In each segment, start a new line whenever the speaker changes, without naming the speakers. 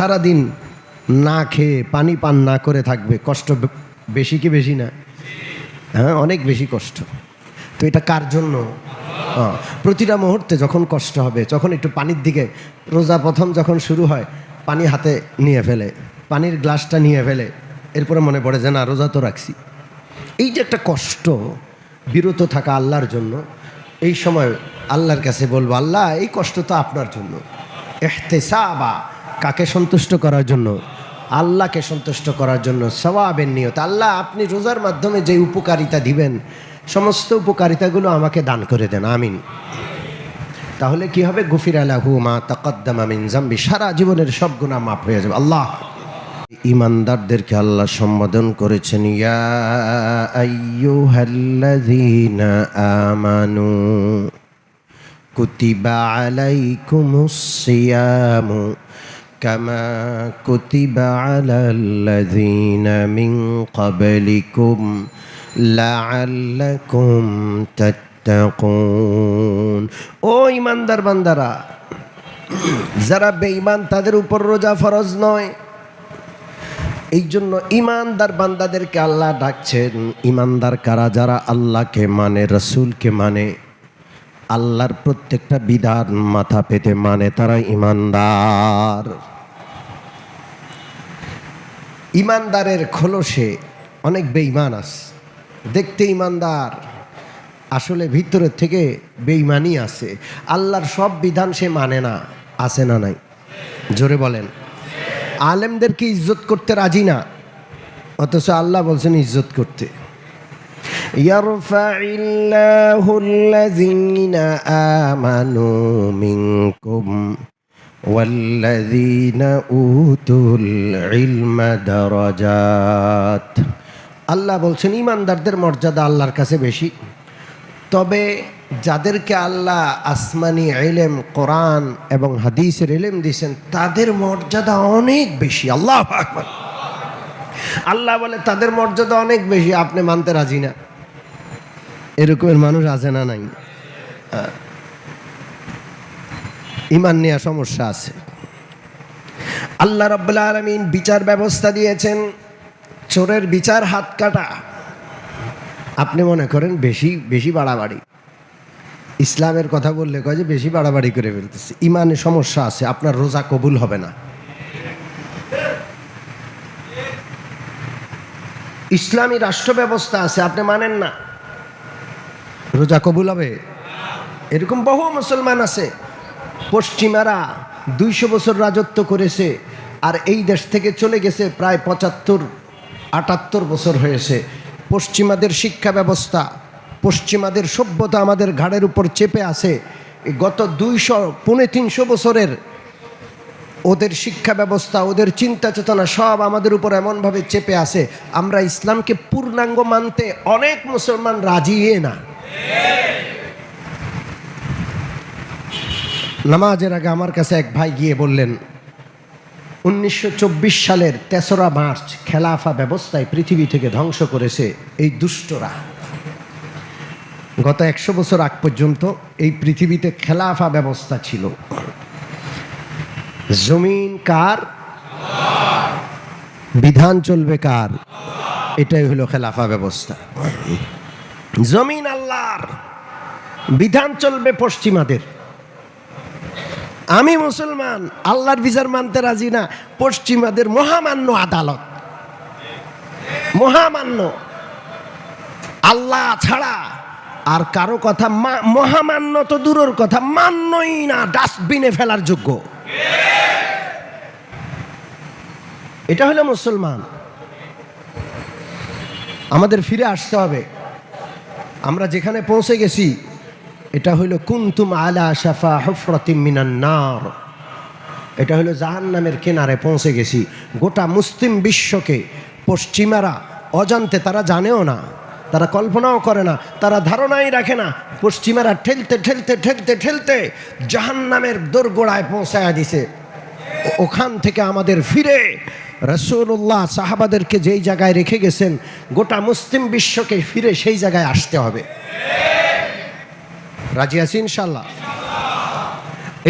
সারাদিন না খেয়ে পানি পান না করে থাকবে কষ্ট বেশি কি বেশি না? হ্যাঁ অনেক বেশি কষ্ট। তো এটা কার জন্য? হ্যাঁ, প্রতিটা মুহূর্তে যখন কষ্ট হবে যখন একটু পানির দিকে রোজা প্রথম যখন শুরু হয় পানি হাতে নিয়ে ফেলে পানির গ্লাসটা নিয়ে ফেলে এরপরে মনে পড়ে যে না রোজা তো রাখছি। এই যে একটা কষ্ট বিরত থাকা আল্লাহর জন্য এই সময় আল্লাহর কাছে বলব আল্লাহ এই কষ্ট তো আপনার জন্য। এহতেসাবা কাকে সন্তুষ্ট করার জন্য? আল্লাহকে সন্তুষ্ট করার জন্য সবাবের নিয়ত। আল্লাহ আপনি রোজার মাধ্যমে যে উপকারিতা দিবেন, সমস্ত উপকারিতাগুলো আমাকে দান করে দেন। আমিন। তাহলে কি হবে? গুফির আলাহু মা তাকদ্দামা মিন জাম্বি সারা জীবনের সব গুণা মাফ হয়ে যাবে। আল্লাহ। ইমানদারদেরকে আল্লাহ সম্বোধন করেছেন, ইয়া আমানু কুতিবা আলাইকুমুস সিয়ামু কামা কুতিবা আলাল্লাযীনা মিন ক্বাবলিকুম লাআল্লাকুম তাত্তাকুন ও ইমানদার বান্দারা, যারা বেঈমান, তাদের উপর রোজা ফরজ নয়। এই জন্য ইমানদার বান্দাদেরকে আল্লাহ ডাকছেন, ইমানদার কারা যারা আল্লাহকে মানে রসুলকে মানে? আল্লাহর প্রত্যেকটা বিধান মাথা পেতে মানে তারা ইমানদার। ইমানদারের খোলসে অনেক বেঈমান আছে। দেখতে ইমানদার, আসলে ভিতরের থেকে বেঈমানই আছে। আল্লাহর সব বিধান সে মানে না, আছে না নাই। জোরে বলেন। আলেমদেরকে ইজ্জত করতে রাজি না? অথচ আল্লাহ বলছেন ইজ্জত করতে। يرفع الله الذين آمنوا منكم والذين أوتوا العلم درجات আল্লাহ বলছেন ইমানদারদের মর্যাদা আল্লাহর কাছে বেশি তবে যাদেরকে আল্লাহ আসমানি এলেম কোরআন এবং হাদিসের এলেম দিয়েছেন তাদের মর্যাদা অনেক বেশি আল্লাহ আকবার আল্লাহ বলে তাদের মর্যাদা অনেক বেশি আপনি মানতে রাজি না এরকমের মানুষ আছে না নাই? ইমান নেওয়া সমস্যা আছে। আল্লাহ রব্বুল্লা আলমিন বিচার ব্যবস্থা দিয়েছেন, চোরের বিচার হাত কাটা। আপনি মনে করেন বেশি বেশি বাড়াবাড়ি। ইসলামের কথা বললে কয় যে বেশি বাড়াবাড়ি করে ফেলতেছে। ইমানে সমস্যা আছে, আপনার রোজা কবুল হবে না। ইসলামী রাষ্ট্র ব্যবস্থা আছে, আপনি মানেন না। রোজা কবুল হবে? এরকম বহু মুসলমান আছে, পশ্চিমারা দুইশো বছর রাজত্ব করেছে আর এই দেশ থেকে চলে গেছে প্রায় পঁচাত্তর, আটাত্তর বছর হয়েছে। পশ্চিমাদের শিক্ষা ব্যবস্থা, পশ্চিমাদের সভ্যতা আমাদের ঘাড়ের উপর চেপে আছে। গত দুইশো, পৌনে তিনশো বছরের ওদের শিক্ষা ব্যবস্থা, ওদের চিন্তা চেতনা সব আমাদের উপর এমনভাবে চেপে আছে। আমরা ইসলামকে পূর্ণাঙ্গ মানতে অনেক মুসলমান রাজিয়ে না। নামাজের আগে আমার কাছে এক ভাই গিয়ে বললেন, উনিশশো সালের তেসরা মার্চ খেলাফা ব্যবস্থায় পৃথিবী থেকে ধ্বংস করেছে এই দুষ্টরা গত একশো বছর আগ পর্যন্ত এই পৃথিবীতে খেলাফা ব্যবস্থা ছিল। জমিন কার? বিধান চলবে কার? এটাই হলো খেলাফা ব্যবস্থা। জমিন আল্লাহর বিধান চলবে পশ্চিমাদের। আমি মুসলমান, আল্লাহর বিচার মানতে রাজি না, পশ্চিমাদের মহামান্য আদালত। মহামান্য। আল্লাহ ছাড়া আর কারও কথা মহামান্য তো দূরের কথা, মান্যই না, ডাস্টবিনে ফেলার যোগ্য। এটা হলো মুসলমান। আমাদের ফিরে আসতে হবে। আমরা যেখানে পৌঁছে গেছি, এটা হইল কুন্তুম আলা শাফা হফরতিম মিনান নার। এটা হলো জাহান্নামের কেনারে পৌঁছে গেছি। গোটা মুসলিম বিশ্বকে, পশ্চিমারা অজান্তে তারা জানেও না, তারা কল্পনাও করে না, তারা ধারণাই রাখে না, পশ্চিমারা ঠেলতে ঠেলতে ঠেলতে ঠেলতে জাহান্নামের দোরগোড়ায় পৌঁছায় দিছে। ওখান থেকে আমাদের ফিরে রসুল্লাহ সাহাবাদেরকে যেই জায়গায় রেখে গেছেন, গোটা মুসলিম বিশ্বকে ফিরে সেই জায়গায় আসতে হবে। রাজি আছি ইনশাল্লাহ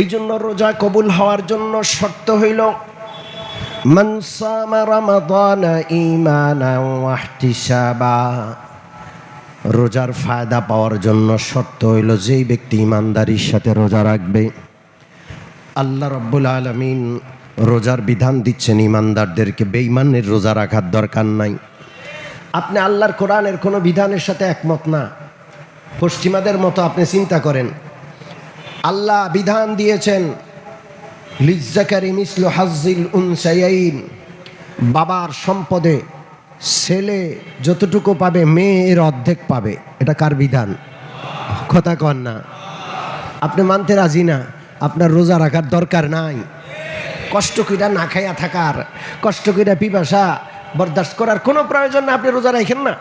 এই জন্য রোজা কবুল হওয়ার জন্য শর্ত হইল রোজার ফায়দা পাওয়ার জন্য শর্ত হইল, যেই ব্যক্তি ইমানদারির সাথে রোজা রাখবে, আল্লাহ রব্বুল আলমিন রোজার বিধান দিচ্ছেন ইমানদারদেরকে। বেঈমানের রোজা রাখার দরকার নাই। আপনি আল্লাহর কোরআনের কোনো বিধানের সাথে একমত না। পশ্চিমাদের মতো আপনি চিন্তা করেন। আল্লাহ বিধান দিয়েছেন, লিজ্জাকারি মিসলু হাজিল উনসাইন বাবার সম্পদে ছেলে যতটুকু পাবে মেয়ে এর অর্ধেক পাবে। এটা কার বিধান? কথা কন না। আপনি মানতে রাজি না। আপনার রোজা রাখার দরকার নাই। কষ্ট কইরা না খাইয়া থাকার, কষ্ট কইরা পিপাসা বরদাস্ত করার কোনো প্রয়োজন না, আপনি রোজা রাখেন না।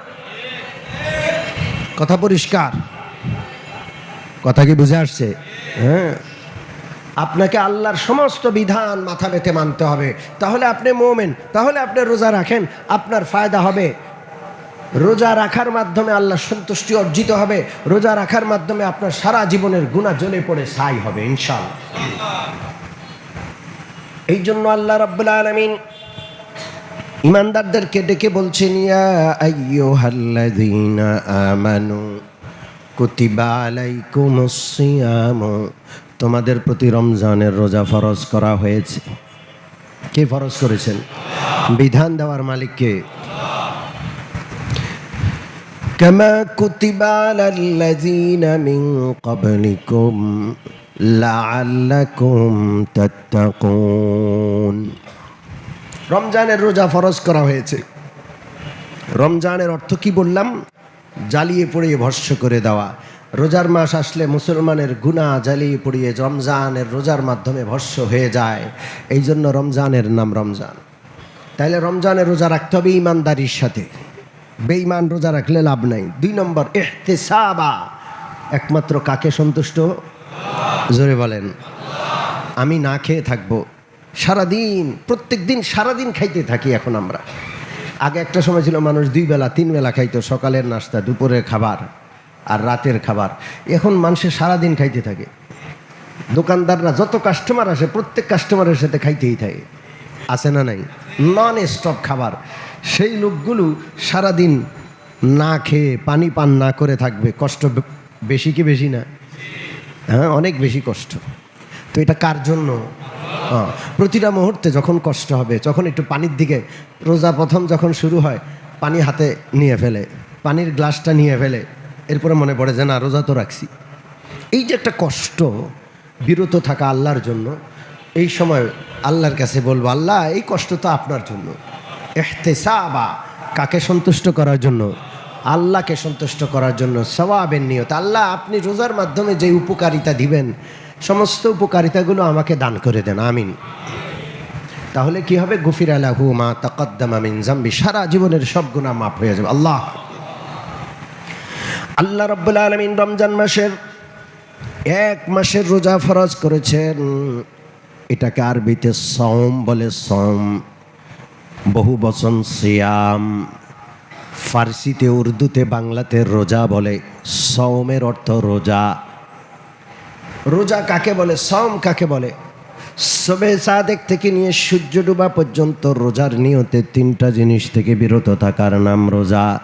কথা পরিষ্কার। কথা কি বুঝে আসছে? হ্যাঁ। আপনাকে আল্লাহর সমস্ত বিধান মাথা পেতে মানতে হবে। তাহলে আপনি মোমেন, তাহলে আপনি রোজা রাখেন, আপনার ফায়দা হবে। রোজা রাখার মাধ্যমে আল্লাহ সন্তুষ্টি অর্জিত হবে, রোজা রাখার মাধ্যমে আপনার সারা জীবনের গুণা জ্বলে পড়ে সাই হবে ইনশাল্লাহ এই জন্য আল্লাহ রাব্বুল আলামিন ইমানদারদেরকে ডেকে বলছেন ইয়া আইয়ুহাল্লাযীনা আমানু কুতিবা আলাইকুমুস সিয়াম তোমাদের প্রতি রমজানের রোজা ফরজ করা হয়েছে কে ফরজ করেছেন বিধান দেওয়ার মালিককে كما كتب على الذين من قبلكم লাআল্লাকুম তাত্তাকুন। রমজানের রোজা ফরজ করা হয়েছে। রমজানের অর্থ কি বললাম? জ্বালিয়ে পড়িয়ে ভস্য করে দেওয়া। রোজার মাস আসলে মুসলমানের গুণা জ্বালিয়ে পড়িয়ে রমজানের রোজার মাধ্যমে ভস্য হয়ে যায়। এই জন্য রমজানের নাম রমজান। তাইলে রমজানের রোজা রাখতে হবে ইমানদারির সাথে। বেঈমান রোজা রাখলে লাভ নাই। দুই নম্বর এহতেসাবা একমাত্র কাকে সন্তুষ্ট? জোরে বলেন, আমি না খেয়ে থাকব। সারাদিন প্রত্যেক দিন সারাদিন খাইতে থাকি এখন আমরা। আগে একটা সময় ছিল মানুষ দুই বেলা, তিন বেলা খাইতো, সকালের নাস্তা, দুপুরের খাবার আর রাতের খাবার। এখন মানুষের সারাদিন খাইতে থাকে। দোকানদাররা যত কাস্টমার আসে, প্রত্যেক কাস্টমারের সাথে খাইতেই থাকে। আছে না নাই? নন স্টপ খাবার। সেই লোকগুলো সারাদিন না খেয়ে পানি পান না করে থাকবে। কষ্ট বেশি কি বেশি না? হ্যাঁ অনেক বেশি কষ্ট। তো এটা কার জন্য? প্রতিটা মুহূর্তে যখন কষ্ট হবে, যখন একটু পানির দিকে, রোজা প্রথম যখন শুরু হয়, পানি হাতে নিয়ে ফেলে, পানির গ্লাসটা নিয়ে ফেলে, এরপরে মনে পড়ে যে না, রোজা তো রাখছি। এই যে একটা কষ্ট, বিরত থাকা আল্লাহর জন্য, এই সময় আল্লাহর কাছে বলব, আল্লাহ, এই কষ্ট তো আপনার জন্য। এহতেসাবা, কাকে সন্তুষ্ট করার জন্য? আল্লাহকে সন্তুষ্ট করার জন্য সবাবের নিয়ত। আল্লাহ, আপনি রোজার মাধ্যমে যে উপকারিতা দিবেন, সমস্ত উপকারিতাগুলো আমাকে দান করে দেন, আমিন। তাহলে কি হবে? গফির আলাহু মা তাকদ্দাম আমিন জাম্বি। সারা জীবনের সব গুণা মাফ হয়ে যাবে। আল্লাহ। আল্লাহ রব্বুল আলমিন রমজান মাসের এক মাসের রোজা ফরজ করেছেন। এটাকে আরবিতে সম বলে সম বহু বচন সিয়াম। ফার্সিতে, উর্দুতে, বাংলাতে রোজা বলে সৌমের অর্থ রোজা। রোজা কাকে বলে? সম কাকে বলে? সবে সাদেক থেকে নিয়ে সূর্য ডুবা পর্যন্ত রোজার নিয়তে তিনটা জিনিস থেকে বিরত থাকার নাম রোজা।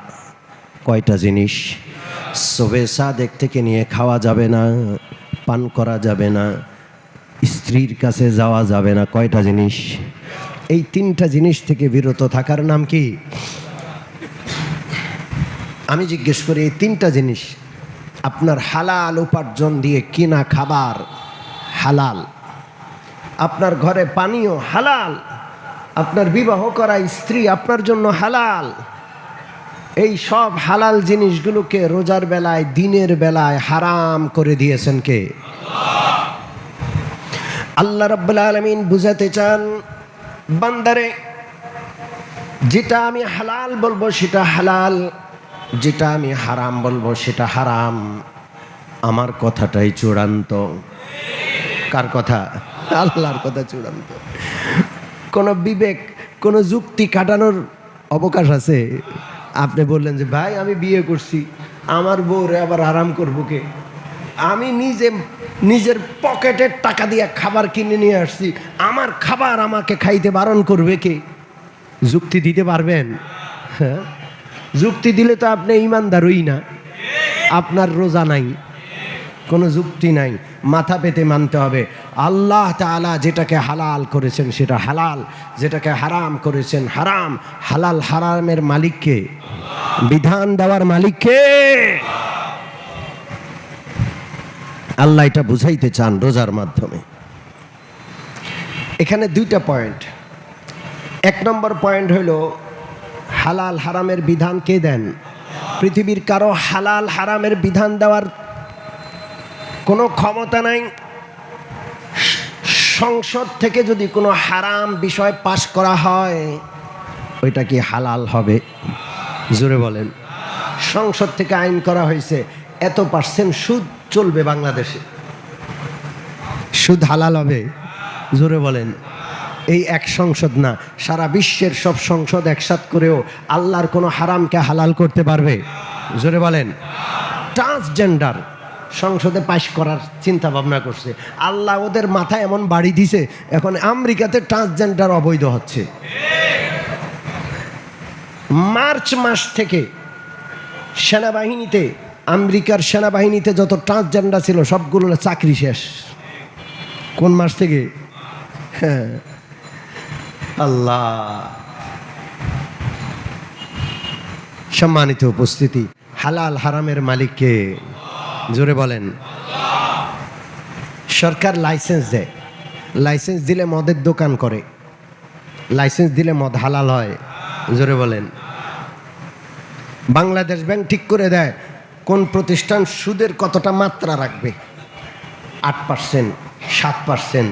কয়টা জিনিস? সবে সাদেক থেকে নিয়ে খাওয়া যাবে না, পান করা যাবে না, স্ত্রীর কাছে যাওয়া যাবে না, কয়টা জিনিস? এই তিনটা জিনিস থেকে বিরত থাকার নাম কি? আমি জিজ্ঞেস করি, এই তিনটা জিনিস আপনার হালাল উপার্জন দিয়ে কিনা খাবার হালাল? আপনার ঘরে পানীয় হালাল? আপনার বিবাহ করা স্ত্রী আপনার জন্য হালাল? এই সব হালাল জিনিসগুলোকে রোজার বেলায়, দিনের বেলায় হারাম করে দিয়েছেন কে? আল্লাহ রাব্বুল আলামিন বুঝাতে চান, বান্দারে, যেটা আমি হালাল বলব সেটা হালাল। যেটা আমি হারাম বলব সেটা হারাম। আমার কথাটাই চূড়ান্ত। কার কথা? আল্লাহর কথা চূড়ান্ত। কোনো বিবেক কোনো যুক্তি কাটানোর অবকাশ আছে? আপনি বললেন যে ভাই আমি বিয়ে করছি। আমার বউরে আবার আরাম করব কে? আমি নিজে নিজের পকেটের টাকা দিয়ে খাবার কিনে নিয়ে আসছি। আমার খাবার আমাকে খাইতে বারণ করবে কে? যুক্তি দিতে পারবেন? হ্যাঁ? যুক্তি দিলে তো আপনি ইমানদারই না। আপনার রোজা নাই। কোনো যুক্তি নাই। মাথা পেতে মানতে হবে। আল্লাহ তাআলা যেটাকে হালাল করেছেন সেটা হালাল। যেটাকে হারাম করেছেন হারাম। হালাল হারামের মালিককে, বিধান দেওয়ার মালিককে আল্লাহ এটা বুঝাইতে চান রোজার মাধ্যমে। এখানে দুইটা পয়েন্ট। এক নম্বর পয়েন্ট হইল হালাল হারামের বিধান কে দেন? পৃথিবীর কারও হালাল হারামের বিধান দেওয়ার কোনো ক্ষমতা নাই? সংসদ থেকে যদি কোনো হারাম বিষয় পাশ করা হয়, ওইটা কি হালাল হবে? জোরে বলেন। সংসদ থেকে আইন করা হয়েছে, এত পার্সেন্ট সুদ চলবে বাংলাদেশে। সুদ হালাল হবে? জোরে বলেন। এই এক সংসদ না, সারা বিশ্বের সব সংসদ একসাথ করেও আল্লাহর কোনো হারামকে হালাল করতে পারবে? জোরে বলেন। ট্রান্সজেন্ডার সংসদে পাশ করার চিন্তা ভাবনা করছে। আল্লাহ ওদের মাথায় এমন বাড়ি দিছে, এখন আমেরিকাতে ট্রান্সজেন্ডার অবৈধ হচ্ছে। মার্চ মাস থেকে সেনাবাহিনীতে, আমেরিকার সেনাবাহিনীতে যত ট্রান্সজেন্ডার ছিল সবগুলো চাকরি শেষ। কোন মাস থেকে? হ্যাঁ। আল্লাহ। সম্মানিত উপস্থিতি, হালাল হারামের মালিককে জোরে বলেন। সরকার লাইসেন্স দেয়। লাইসেন্স দিলে মদের দোকান করে। লাইসেন্স দিলে মদ হালাল হয়, জোরে বলেন। বাংলাদেশ ব্যাংক ঠিক করে দেয়, কোন প্রতিষ্ঠান সুদের কতটা মাত্রা রাখবে? আট পার্সেন্ট, সাত পার্সেন্ট,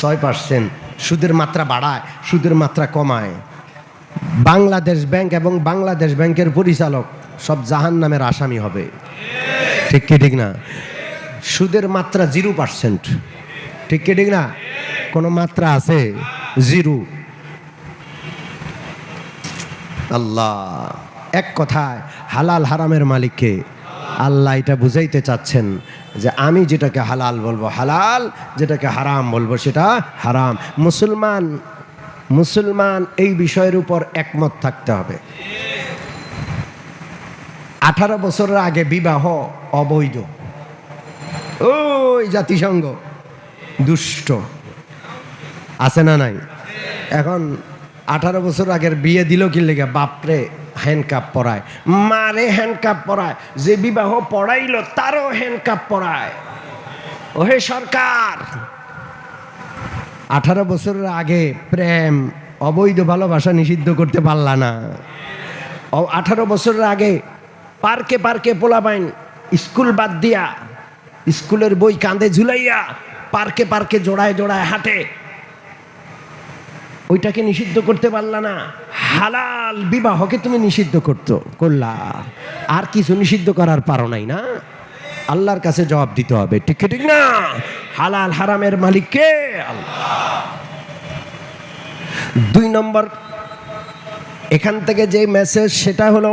ছয় পার্সেন্ট সুদের মাত্রা বাড়ায়, সুদের মাত্রা কমায়। বাংলাদেশ ব্যাংক এবং বাংলাদেশ ব্যাংকের পরিচালক সব জাহান নামের আসামি হবে। ঠিক কি, ঠিক না? সুদের মাত্রা জিরো পার্সেন্ট। ঠিক কি, ঠিক না? কোনো মাত্রা আছে? জিরো। আল্লাহ। এক কথায়, হালাল হারামের মালিককে আল্লাহ এটা বুঝাইতে চাচ্ছেন যে আমি যেটাকে হালাল বলব, হালাল যেটাকে হারাম বলব সেটা হারাম। মুসলমান মুসলমান এই বিষয়ের উপর একমত থাকতে হবে। আঠারো বছরের আগে বিবাহ অবৈধ। ওই জাতিসংঘ দুষ্ট। আছে না নাই? এখন আঠারো বছর আগের বিয়ে দিল কি লেগে? বাপরে হ্যান্ডকাপ পরায়। মারে হ্যান্ডকাপ পরায়। যে বিবাহ পড়াইল, তারও হ্যান্ডকাপ পরায়। ওহে সরকার! আঠারো বছরের আগে প্রেম অবৈধ ভালোবাসা নিষিদ্ধ করতে পারলা না। আঠারো বছরের আগে পার্কে পার্কে পোলাবাইন স্কুল বাদ দিয়া, স্কুলের বই কাঁধে ঝুলাইয়া পার্কে পার্কে জোড়ায় জোড়ায় হাঁটে ওইটাকে নিষিদ্ধ করতে পারলা না। হালাল বিবাহকে তুমি নিষিদ্ধ করতো, করলা। আর কিছু নিষিদ্ধ করার পারো নাই না? আল্লাহর কাছে জবাব দিতে হবে, ঠিক ঠিক না? হালাল হারামের মালিককে আল্লাহ। দুই নম্বর, এখান থেকে যে মেসেজ সেটা হলো,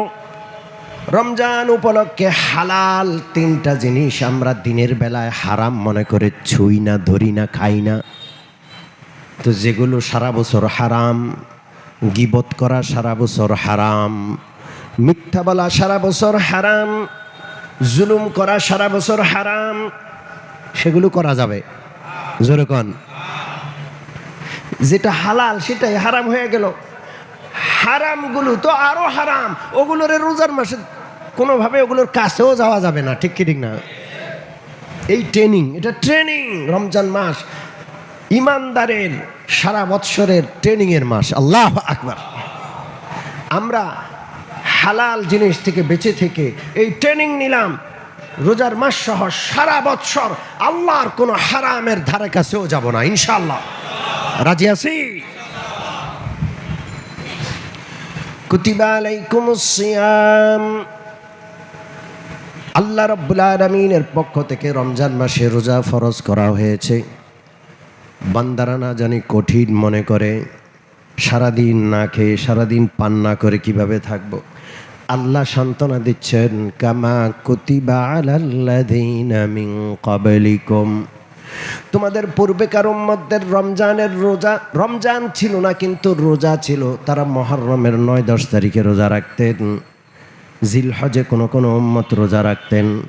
রমজান উপলক্ষে হালাল তিনটা জিনিস আমরা দিনের বেলায় হারাম মনে করে ছুই না, ধরি না, খাই না। তো যেগুলো সারা বছর হারাম, গিবত করা সারা বছর হারাম, মিথ্যা বলা সারা বছর হারাম, জুলুম করা সারা বছর হারাম, সেগুলো করা যাবে। জোরে কন। যেটা হালাল সেটাই হারাম হয়ে গেল। হারামগুলো তো আরও হারাম, ওগুলোর রোজার মাসে কোনোভাবে ওগুলোর কাছেও যাওয়া যাবে না, ঠিক কি ঠিক না? এই ট্রেনিং এটা ট্রেনিং রমজান মাস ইমানদারের সারা বৎসরের ট্রেনিংয়ের মাস। আল্লাহ আকবার। আমরা হালাল জিনিস থেকে বেঁচে থেকে এই ট্রেনিং নিলাম। রোজার মাস সহ সারা বৎসর আল্লাহর কোনো হারামের ধারে কাছেও যাব না ইনশাল্লাহ রাজি আছি? আল্লাহ রব্বুল আলমিনের পক্ষ থেকে রমজান মাসে রোজা ফরজ করা হয়েছে। বান্দারা না জানি কঠিন মনে করে, সারাদিন না খেয়ে, সারাদিন পান না করে কীভাবে থাকব? আল্লাহ সান্ত্বনা দিচ্ছেন, কামা কুতিবা মিন ক্বাবলিকুম। তোমাদের পূর্বেকার উম্মতদের রমজানের রোজা, রমজান ছিল না, কিন্তু রোজা ছিল। তারা মহরমের নয় দশ তারিখে রোজা রাখতেন। জিলহজে কোনো কোনো উম্মত রোজা রাখতেন।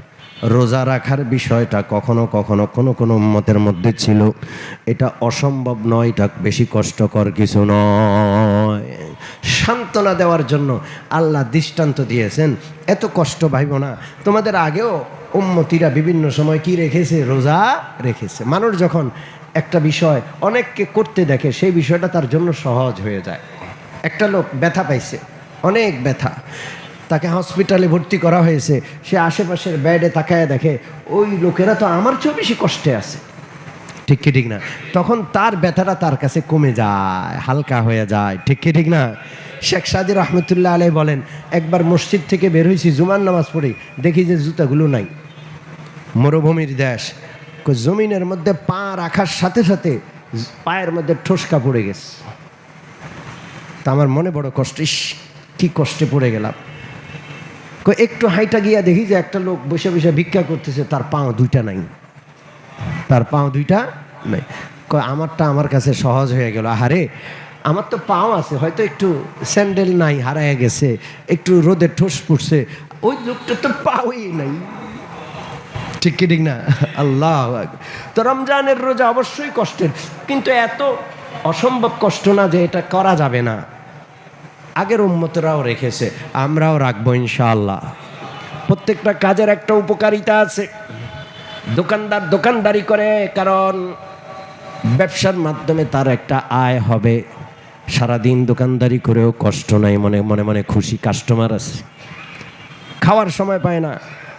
রোজা রাখার বিষয়টা কখনো কখনো কোনো কোনো উম্মতের মধ্যে ছিল। এটা অসম্ভব নয়, এটা বেশি কষ্টকর কিছু নয়। সান্ত্বনা দেওয়ার জন্য আল্লাহ দৃষ্টান্ত দিয়েছেন। এত কষ্ট ভাইব না। তোমাদের আগেও উম্মতিরা বিভিন্ন সময় কি রেখেছে? রোজা রেখেছে। মানুষ যখন একটা বিষয় অনেককে করতে দেখে, সেই বিষয়টা তার জন্য সহজ হয়ে যায়। একটা লোক ব্যথা পাইছে, অনেক ব্যথা। তাকে হসপিটালে ভর্তি করা হয়েছে। সে আশেপাশের ব্যাডে তাকায় দেখে, ওই লোকেরা তো আমার চেয়েও বেশি কষ্টে আছে। ঠিক কি ঠিক না? তখন তার ব্যথাটা তার কাছে কমে যায়, হালকা হয়ে যায়। ঠিক কি ঠিক না? শেখ সাদি রহমতুল্লাহ আলাই বলেন, একবার মসজিদ থেকে বের হয়েছি, জুমার নামাজ পড়ে, দেখি যে জুতাগুলো নাই। মরুভূমির দেশ। জমিনের মধ্যে পা রাখার সাথে সাথে পায়ের মধ্যে ঠোসকা পড়ে গেছে। তা আমার মনে বড় কষ্ট, ইস, কি কষ্টে পড়ে গেলাম। একটু হাইটা গিয়া দেখি যে একটা লোক বসে বসে ভিক্ষা করতেছে, তার পাও দুইটা নাই। তার পাও দুইটা নাই। আমারটা আমার কাছে সহজ হয়ে গেল। আহারে, আমার তো পাও আছে, হয়তো একটু স্যান্ডেল নাই, হারায় গেছে, একটু রোদে ঠোস পড়ছে, ওই লোকটা তো পাওই নাই। ঠিক কি ঠিক না? আল্লাহ তো রমজানের রোজা অবশ্যই কষ্টের, কিন্তু এত অসম্ভব কষ্ট না যে এটা করা যাবে না। আগের উন্মতরাও রেখেছে, আমরাও রাখব ইনশাআল্লাহ। প্রত্যেকটা কাজের একটা উপকারিতা আছে। দোকানদার দোকানদারি করে, কারণ ব্যবসার মাধ্যমে তার একটা আয় হবে। সারাদিন দোকানদারি করেও কষ্ট নাই, মনে মনে মনে খুশি কাস্টমার আছে। খাওয়ার সময় পায় না।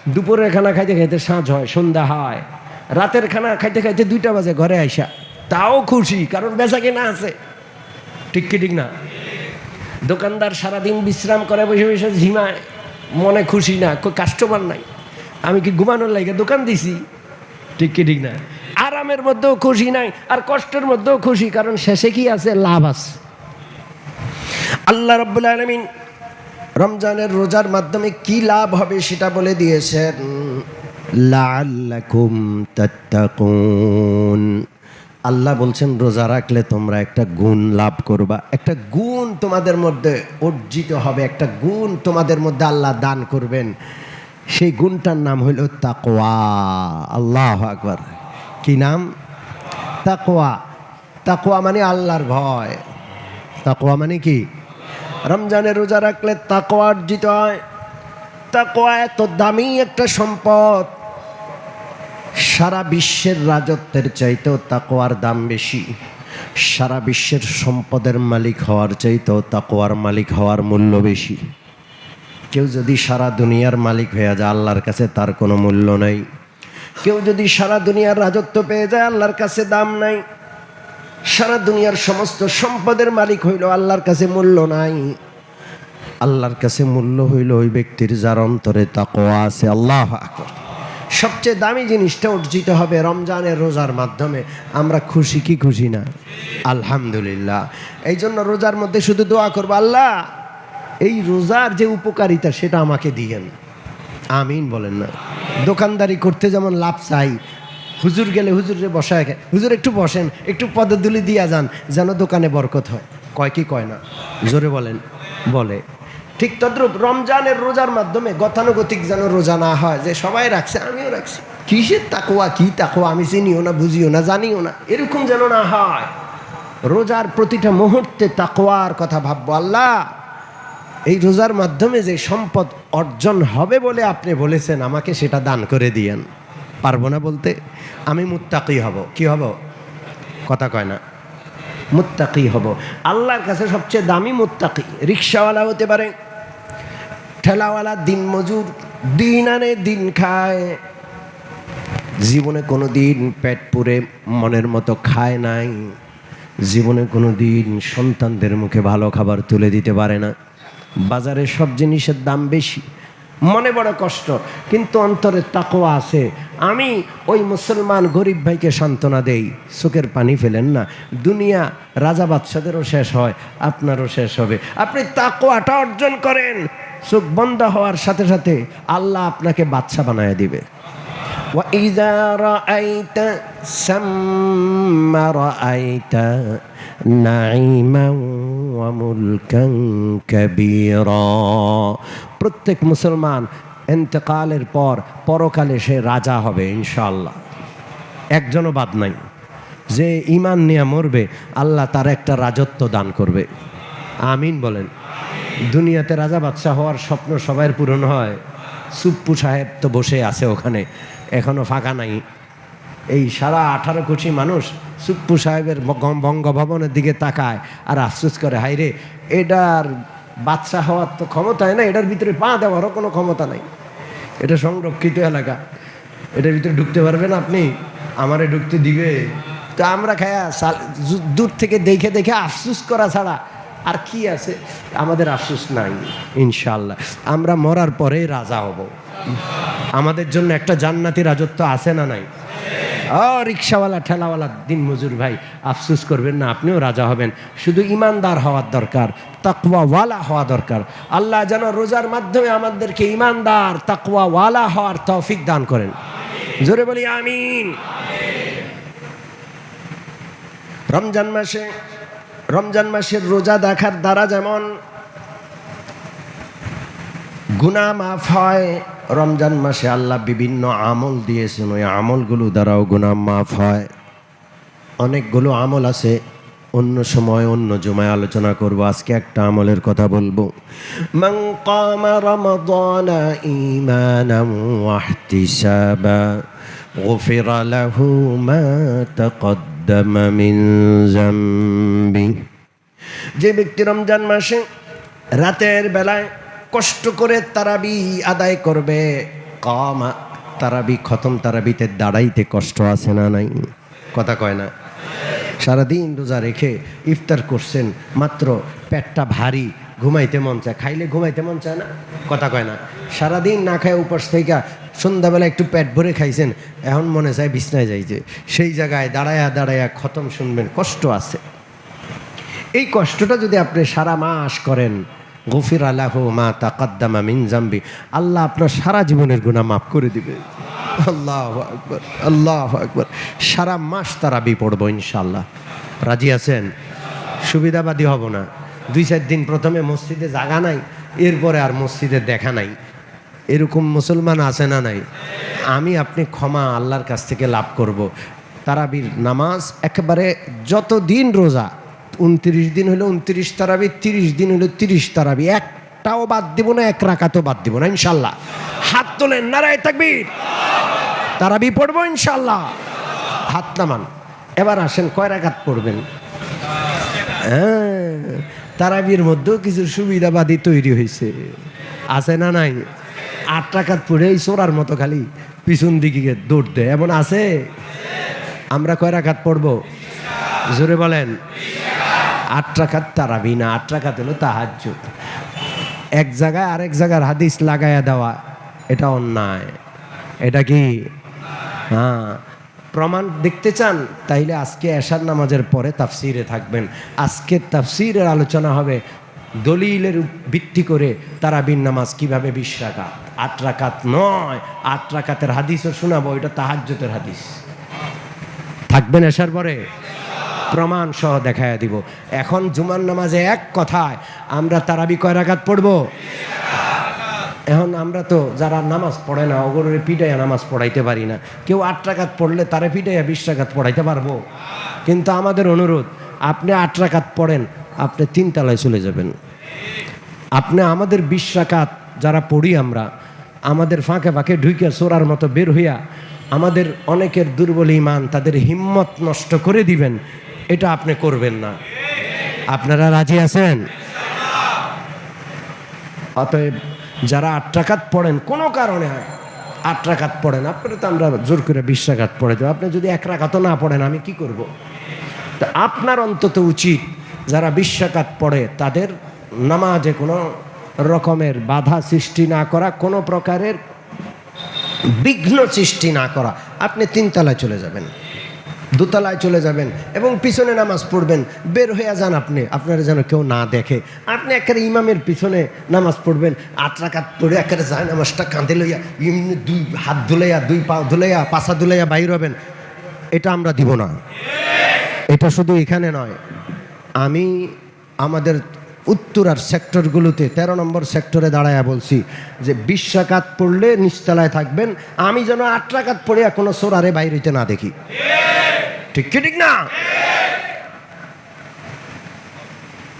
দুপুরের খানা খাইতে খাইতে সাঁঝ হয়, সন্ধ্যা হয়। রাতের খানা খাইতে খাইতে দুইটা বাজে, ঘরে আইসা। তাও খুশি কারণ বেচা কেনা আছে। ঠিক কি, ঠিক না? দোকানদার সারাদিন বিশ্রাম করে বসে বসে ঝিমায় মনে খুশি না কই কাস্টমার নাই। আমি কি ঘুমানোর লাগে দোকান দিছি? ঠিক কি ঠিক না? আরামের মধ্যেও খুশি নাই, আর কষ্টের মধ্যেও খুশি, কারণ শেষে কি আছে? লাভ আছে। আল্লাহ রব্বুল আলমিন রমজানের রোজার মাধ্যমে কি লাভ হবে সেটা বলে দিয়েছেন, লাআল্লাকুম তাত্তাকুন। আল্লাহ বলছেন, রোজা রাখলে তোমরা একটা গুণ লাভ করবা। একটা গুণ তোমাদের মধ্যে অর্জিত হবে, একটা গুণ তোমাদের মধ্যে আল্লাহ দান করবেন। সেই গুণটার নাম হইল তাকোয়া আল্লাহ আকবার। কি নাম? তাকোয়া তাকোয়া মানে আল্লাহর ভয়। তাকোয়া মানে কি? রমজানে রোজা রাখলে তাকোয়া অর্জিত হয়। তাকোয়া এত দামি একটা সম্পদ। সারা বিশ্বের রাজত্বের চাইতেও তাকোয়ার দাম বেশি। সারা বিশ্বের সম্পদের মালিক হওয়ার চাইতেও তাকোয়ার মালিক হওয়ার মূল্য বেশি। কেউ যদি সারা দুনিয়ার মালিক হয়ে যায়, আল্লাহর কাছে তার কোনো মূল্য নাই। কেউ যদি সারা দুনিয়ার রাজত্ব পেয়ে যায়, আল্লাহর কাছে দাম নাই। সারা দুনিয়ার সমস্ত সম্পদের মালিক হইল আল্লাহর কাছে মূল্য নাই। আল্লাহর কাছে মূল্য হইল ওই ব্যক্তির যার অন্তরে তাকোয়া আছে, আল্লাহ আকবার। সবচেয়ে দামি জিনিসটা অর্জিত হবে রমজানের রোজার মাধ্যমে। আমরা খুশি কি খুশি না? আলহামদুলিল্লাহ। এই জন্য রোজার মধ্যে শুধু দোয়া করব, আল্লাহ, এই রোজার যে উপকারিতা সেটা আমাকে দিয়েন। আমিন বলেন না। দোকানদারি করতে যেমন লাভ চাই, হুজুর গেলে হুজুরে খায়। হুজুর একটু বসেন, একটু পদদুলি দিয়া যান, যেন দোকানে বরকত হয়। কয় কি কয় না? জোরে বলেন। বলে। ঠিক তদ্রুপ, রমজানের রোজার মাধ্যমে গতানুগতিক যেন রোজা না হয়, যে সবাই রাখছে, আমিও রাখছি। কিসের তাকোয়া কি তাকোয়া আমি চিনিও না, বুঝিও না, জানিও না, এরকম যেন না হয়। রোজার প্রতিটা মুহূর্তে তাকোয়ার কথা ভাববো, আল্লাহ, এই রোজার মাধ্যমে যে সম্পদ অর্জন হবে বলে আপনি বলেছেন, আমাকে সেটা দান করে দিয়েন। পারব না বলতে? আমি মুত্তাকি হব। কি হব? কথা কয় না। মুত্তাকি হব। আল্লাহর কাছে সবচেয়ে দামি মুত্তাকি, রিক্সাওয়ালা হতে পারে ঠেলাওয়ালা দিন মজুর, দিন আনে, দিন খায়। জীবনে কোনো দিন পেট পুরে মনের মতো খায় নাই। জীবনে কোনো দিন সন্তানদের মুখে ভালো খাবার তুলে দিতে পারে না। বাজারে সব জিনিসের দাম বেশি। মনে বড় কষ্ট, কিন্তু অন্তরে তাকোয়া আছে। আমি ওই মুসলমান গরিব ভাইকে সান্ত্বনা দেই, চোখের পানি ফেলেন না। দুনিয়া রাজা বাদশাদেরও শেষ হয়, আপনারও শেষ হবে। আপনি তাকোয়াটা অর্জন করেন, চোখ বন্ধ হওয়ার সাথে সাথে আল্লাহ আপনাকে বাচ্চা বানায় দিবে। وإذا رأيت ثم رأيت نعيما وملكا كبيرا প্রত্যেক মুসলমান এন্তেকালের পর পরকালে সে রাজা হবে ইনশাআল্লাহ একজনও বাদ নাই যে ইমান নিয়ে মরবে আল্লাহ তার একটা রাজত্ব দান করবে আমিন বলেন দুনিয়াতে রাজা বাদশাহ হওয়ার স্বপ্ন সবাই পূরণ হয় সুপ্পু সাহেব তো বসে আছে ওখানে এখনও ফাঁকা নাই। এই সারা আঠারো কোটি মানুষ সুপ্পু সাহেবের বঙ্গ- বঙ্গভবনের দিকে তাকায় আর আফসোস করে হাইরে এটার বাচ্চা হওয়ার তো ক্ষমতায় না এটার ভিতরে পা দেওয়ারও কোনো ক্ষমতা নাই। এটা সংরক্ষিত এলাকা, এটার ভিতরে ঢুকতে পারবেন আপনি, আমারে ঢুকতে দিবে। তো আমরা খায়া দূর থেকে দেখে দেখে আফসুস করা ছাড়া আর কি আছে? আমাদের আফসোস নাই ইনশাল্লাহ আমরা মরার পরে রাজা হব। আমাদের জন্য একটা জান্নাতি রাজত্ব আছে না নাই? ও, রিক্সাওয়ালা, ঠেলাওয়ালা দিন মজুর ভাই, আফসুস করবেন না, আপনিও রাজা হবেন। শুধু ইমানদার হওয়ার দরকার, তাকওয়াওয়ালা হওয়া দরকার। আল্লাহ যেন রোজার মাধ্যমে আমাদেরকে ইমানদার, তাকওয়াওয়ালা হওয়ার তৌফিক দান করেন। জোরে বলি, আমিন। রমজান মাসে, রমজান মাসের রোজা দেখার দ্বারা যেমন গুনাহ মাফ হয় রমজান মাসে আল্লাহ বিভিন্ন আমল দিয়েছেন ওই আমলগুলো দ্বারাও গুনাহ মাফ হয় অনেকগুলো আমল আছে অন্য সময় অন্য জমায় আলোচনা করব আজকে একটা আমলের কথা বলবো মান কামা রমাদানা ঈমানান ওয়া ইহতিসাবা غفر له ما تقدم من ذنبه যে ব্যক্তি রমজান মাসে রাতের বেলায় কষ্ট করে তারাবি আদায় করবে। কমা তারাবি খতম তারাবিতে দাঁড়াইতে কষ্ট আছে না নাই? কথা কয় না? সারাদিন রোজা রেখে ইফতার করছেন, মাত্র পেটটা ভারী, ঘুমাইতে মন চায়। খাইলে ঘুমাইতে মন চায় না? কথা কয় না? সারাদিন না খায় উপাস থেকে সন্ধ্যাবেলা একটু পেট ভরে খাইছেন, এখন মনে চায় বিছনায় যাইছে সেই জায়গায় দাঁড়ায়া দাঁড়ায়া খতম শুনবেন, কষ্ট আছে। এই কষ্টটা যদি আপনি সারা মাস করেন গফির আল্লাহ মা তাকাদ্দামা মিন জাম্বি। আল্লাহ আপনার সারা জীবনের গুণা মাফ করে দিবে। আল্লাহ আকবর আল্লাহ আকবর। সারা মাস তারা পড়ব ইনশাল্লাহ রাজি আছেন? সুবিধাবাদী হব না। দুই চার দিন প্রথমে মসজিদে জাগা নাই, এরপরে আর মসজিদে দেখা নাই। এরকম মুসলমান আছে না নাই? আমি আপনি ক্ষমা আল্লাহর কাছ থেকে লাভ করব। তারাবির নামাজ একেবারে যত দিন রোজা উনত্রিশ দিন হলো উনত্রিশ তারাবি, তিরিশ দিন হলো তিরিশ তারাবি। একটাও বাদ দিব না, এক রাকাতও বাদ দিব না, ইনশাল্লাহ। হাত তোলেন, নারায় তাকবীর। তারাবি পড়ব, ইনশাল্লাহ। হাত নামান। এবার আসেন, কয় রাকাত পড়বেন? হ্যাঁ তারাবির মধ্যেও কিছু সুবিধাবাদী তৈরি হয়েছে। আছে না নাই? আট টাকাত পড়ে এই চোরার মতো খালি পিছন দিকে দৌড় দেয়। এমন আছে? আমরা কয় রাখাত পড়ব? জোরে বলেন। আট টাকাত তারাবি না, আট টাকাত হলো তাহাজ্য এক জায়গায় আরেক জায়গার হাদিস লাগাইয়া দেওয়া, এটা অন্যায়। এটা কি? হ্যাঁ। প্রমাণ দেখতে চান, তাইলে আজকে এশার নামাজের পরে তাফসিরে থাকবেন। আজকে তাফসিরের আলোচনা হবে দলিলের ভিত্তি করে তারাবিন নামাজ কীভাবে বিশ রাকাত? আট নয়, আট রাকাতের হাদিসও শোনাবো, এটা তাহাজ্যতের হাদিস। থাকবেন এসার পরে? প্রমাণ সহ দেখায় দিব। এখন জুমার নামাজে এক কথায় আমরা তারাবি কয় রাকাত পড়ব? এখন আমরা তো যারা নামাজ পড়ে না অগরের পিটাইয়া নামাজ পড়াইতে পারি না। কেউ আট টাকাত পড়লে তারা পিটাইয়া বিশ টাকাত পড়াইতে পারব? কিন্তু আমাদের অনুরোধ, আপনি আট টাকাত পড়েন, আপনি তিন তলায় চলে যাবেন। আপনি আমাদের বিশ রাকাত যারা পড়ি আমরা, আমাদের ফাঁকে ফাঁকে ঢুইকে চোরার মতো বের হইয়া আমাদের অনেকের দুর্বল ইমান, তাদের হিম্মত নষ্ট করে দিবেন। এটা আপনি করবেন না। আপনারা রাজি আছেন? অতএব যারা আট টাকাত পড়েন, কোনো কারণে আট টাকাত পড়েন, আপনারা তো আমরা জোর করে বিশ টাকাত পড়ে দেবো। আপনি যদি এক রাকাতও না পড়েন, আমি কি করব। তা আপনার অন্তত উচিত, যারা বিশ টাকাত পড়ে, তাদের নামাজে কোনো রকমের বাধা সৃষ্টি না করা, কোনো প্রকারের বিঘ্ন সৃষ্টি না করা। আপনি তিনতলায় চলে যাবেন। দোতলায় চলে যাবেন এবং পিছনে নামাজ পড়বেন। বের হয়ে যান আপনি। আপনারা যেন কেউ না দেখে। আপনি একেবারে ইমামের পিছনে নামাজ পড়বেন। আট রাকাত পড়ে একেবারে যায় নামাজটা কাঁদে লইয়া এমনি দুই হাত ধুলাইয়া দুই পা ধুলাইয়া পাশা ধুলাইয়া বাইর হবেন। এটা আমরা দিব না। এটা শুধু এখানে নয়। আমি আমাদের উত্তরার সেক্টরগুলোতে, তেরো নম্বর সেক্টরে দাঁড়ায়া বলছি যে বিশ রাকাত পড়লে নিচতলায় থাকবেন। আমি যেন আট রাকাত পড়ে কোনো সোরারে বাইরেতে না দেখি। ঠিক কি ঠিক না?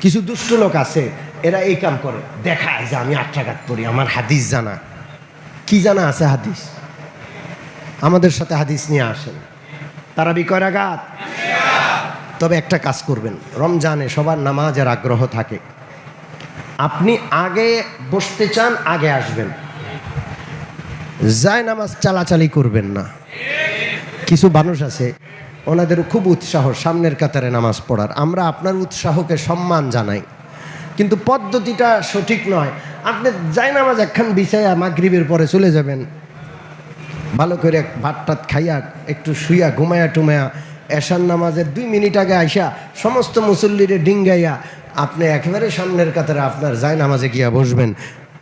কিছু দুষ্ট লোক আছে, এরা এই কাম করে। দেখায় যে আমি আট রাকাত পড়ি, আমার হাদিস জানা। কি জানা আছে হাদিস? আমাদের সাথে হাদিস নিয়ে আসেন। তারা বিকয় রাগাত তবে একটা কাজ করবেন, রমজানে সবার নামাজের আগ্রহ থাকে। আপনি আগে বসতে চান, আগে আসবেন। যায় নামাজ চালাচালি করবেন না। কিছু মানুষ আছে ওনাদের খুব উৎসাহ সামনের কাতারে নামাজ পড়ার। আমরা আপনার উৎসাহকে সম্মান জানাই। কিন্তু পদ্ধতিটা সঠিক নয়। আপনি যাই নামাজ একখান বিছাইয়া মাগরিবের পরে চলে যাবেন। ভালো করে ভাত টাত খাইয়া, একটু শুইয়া ঘুমায়া টুমায়া এশার নামাজের দুই মিনিট আগে আইসা সমস্ত মুসল্লিরে ডিঙ্গাইয়া আপনি একেবারে সামনের কাতারে আপনার যায় নামাজে গিয়া বসবেন।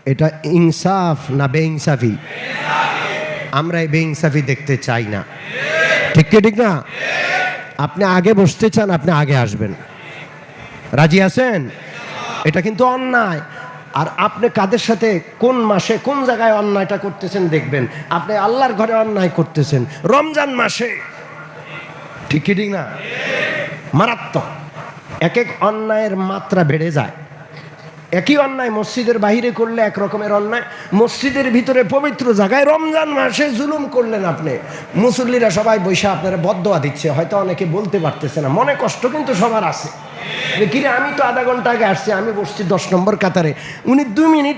এটা ইনসাফ না বেইনসাফি? আমরা এই বেইনসাফি দেখতে চাই না। ঠিক কি ঠিক না? আপনি আগে বসতে চান, আপনি আগে আসবেন। রাজি আছেন? এটা কিন্তু অন্যায়। আর আপনি কাদের সাথে, কোন মাসে, কোন জায়গায় অন্যায়টা করতেছেন দেখবেন। আপনি আল্লাহর ঘরে অন্যায় করতেছেন, রমজান মাসে। ঠিক কি ঠিক না? মারাত্মক। এক এক অন্যায়ের মাত্রা বেড়ে যায়। একই অন্যায় মসজিদের বাহিরে করলে এক রকমের অন্যায়, মসজিদের ভিতরে পবিত্র জায়গায় রমজান মাসে জুলুম করলেন আপনি। মুসল্লিরা সবাই বৈশা আপনারা বদোয়া দিচ্ছে, হয়তো অনেকে বলতে পারতেছে না, মনে কষ্ট কিন্তু সবার আছে। কিরে, আমি তো আধা ঘণ্টা আগে আসছি, আমি বসছি দশ নম্বর কাতারে। উনি দুই মিনিট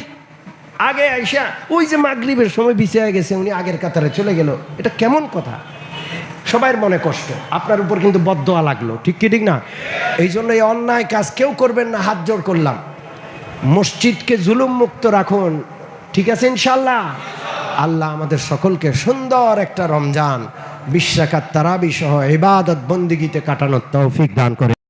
আগে আইসা, ওই যে মাগরিবের সময় বিছিয়ে গেছে, উনি আগের কাতারে চলে গেল। এটা কেমন কথা? সবার মনে কষ্ট, আপনার উপর কিন্তু বদোয়া লাগল, ঠিক কি ঠিক না? এই জন্য এই অন্যায় কাজ কেউ করবেন না, হাত জোর করলাম। মসজিদকে জুলুম মুক্ত রাখুন। ঠিক আছে ইনশাল্লাহ আল্লাহ আমাদের সকলকে সুন্দর একটা রমজান বিশ্বাকাত তারাবি সহ এবাদত বন্দিগিতে কাটানোর তৌফিক দান করে